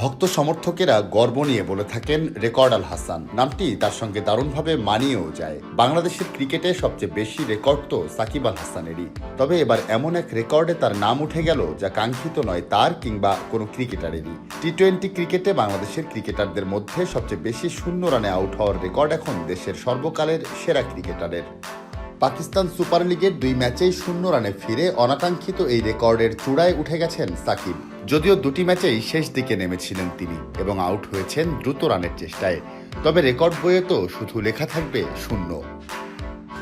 ভক্ত সমর্থকেরা গর্ব নিয়ে বলে থাকেন রেকর্ড আল হাসান। নামটি তার সঙ্গে দারুণভাবে মানিয়েও যায়। বাংলাদেশের ক্রিকেটে সবচেয়ে বেশি রেকর্ড তো সাকিব আল হাসানেরই। তবে এবার এমন এক রেকর্ডে তার নাম উঠে গেল যা কাঙ্ক্ষিত নয় তার কিংবা কোনো ক্রিকেটারেরই। টি টোয়েন্টি ক্রিকেটে বাংলাদেশের ক্রিকেটারদের মধ্যে সবচেয়ে বেশি শূন্য রানে আউট হওয়ার রেকর্ড এখন দেশের সর্বকালের সেরা ক্রিকেটারের। পাকিস্তান সুপার লিগের দুই ম্যাচেই শূন্য রানে ফিরে অনাকাঙ্ক্ষিত এই রেকর্ডের চূড়ায় উঠে গেছেন সাকিব। যদিও দুটি ম্যাচেই শেষ দিকে নেমেছিলেন তিনি এবং আউট হয়েছেন দ্রুত রানের চেষ্টায়। তবে রেকর্ড বইয়ে তো শুধু লেখা থাকবে শূন্য।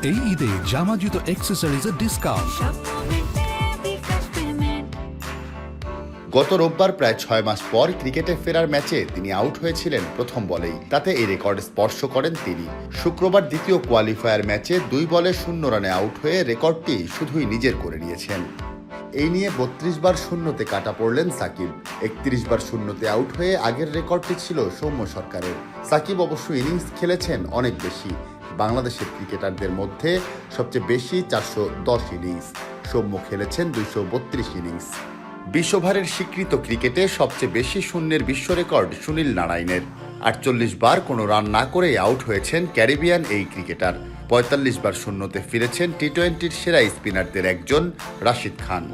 এই ঈদে জামা জুতো অ্যাক্সেসরিজের ডিসকাউন্ট গত রোববার প্রায় ছয় মাস পর ক্রিকেটে ফেরার ম্যাচে তিনি আউট হয়েছিলেন প্রথম বলেই। তাতে এই রেকর্ড স্পর্শ করেন তিনি। শুক্রবার দ্বিতীয় কোয়ালিফায়ার ম্যাচে দুই বলে শূন্য রানে আউট হয়ে রেকর্ডটি শুধুই নিজের করে নিয়েছেন। এই নিয়ে বত্রিশ বার শূন্যতে কাটা পড়লেন সাকিব। একত্রিশ বার শূন্যতে আউট হয়ে আগের রেকর্ডটি ছিল সৌম্য সরকারের। সাকিব অবশ্য ইনিংস খেলেছেন অনেক বেশি। বাংলাদেশের ক্রিকেটারদের মধ্যে সবচেয়ে বেশি চারশো দশ ইনিংস। সৌম্য খেলেছেন দুইশো বত্রিশ ইনিংস। বিশ্বভারের স্বীকৃত ক্রিকেটে সবচেয়ে বেশি শূন্যের বিশ্ব রেকর্ড সুনীল নারায়ণের। আটচল্লিশ বার কোনো রান না করে আউট হয়েছেন ক্যারিবিয়ান এই ক্রিকেটার। পঁয়তাল্লিশ বার শূন্যতে ফিরেছেন টি টোয়েন্টির সেরা স্পিনারদের একজন রাশিদ খান।